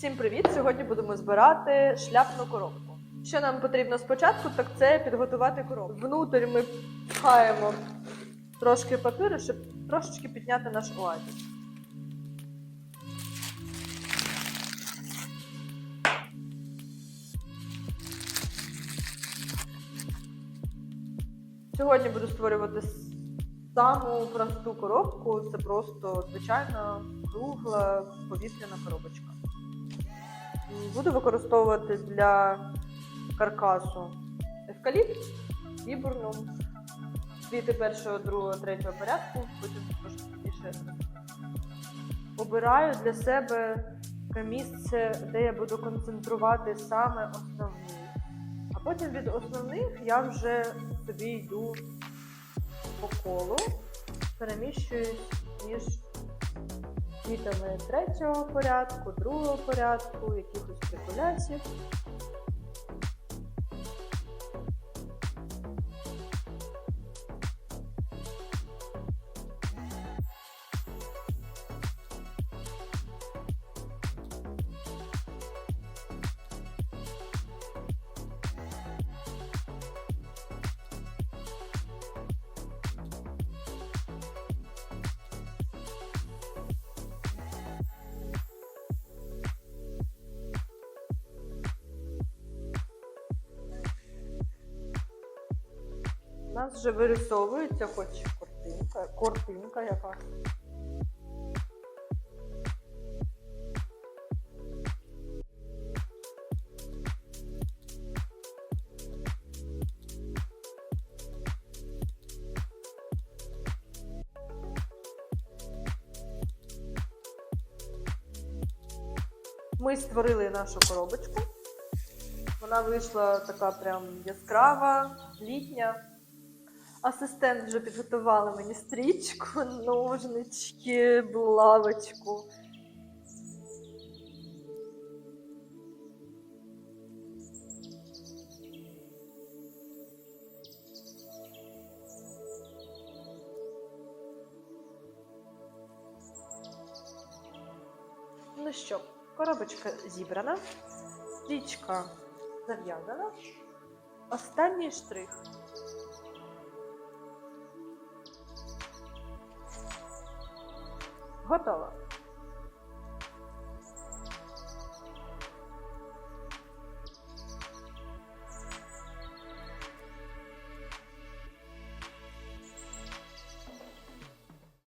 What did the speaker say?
Всім привіт! Сьогодні будемо збирати шляпну коробку. Що нам потрібно спочатку, так це підготувати коробку. Внутрі ми пхаємо трошки папіру, щоб трошечки підняти наш оазіс. Сьогодні буду створювати саму просту коробку. Це просто звичайна кругла повітряна коробочка. Буду використовувати для каркасу евкаліпт, вібурну, квіти першого, другого, третього порядку, потім трошки більше. Обираю для себе місце, де я буду концентрувати саме основні. А потім від основних я вже собі йду по колу, переміщуюсь між квітами третього порядку, другого порядку, якихось спекуляцій. Нас вже вирисовується хоч картинка, картинка яка. Ми створили нашу коробочку. Вона вийшла така прям яскрава, літня. Асистент вже підготувала мені стрічку, ножнички, булавочку. Ну що, коробочка зібрана, стрічка зав'язана. Останній штрих. Готово.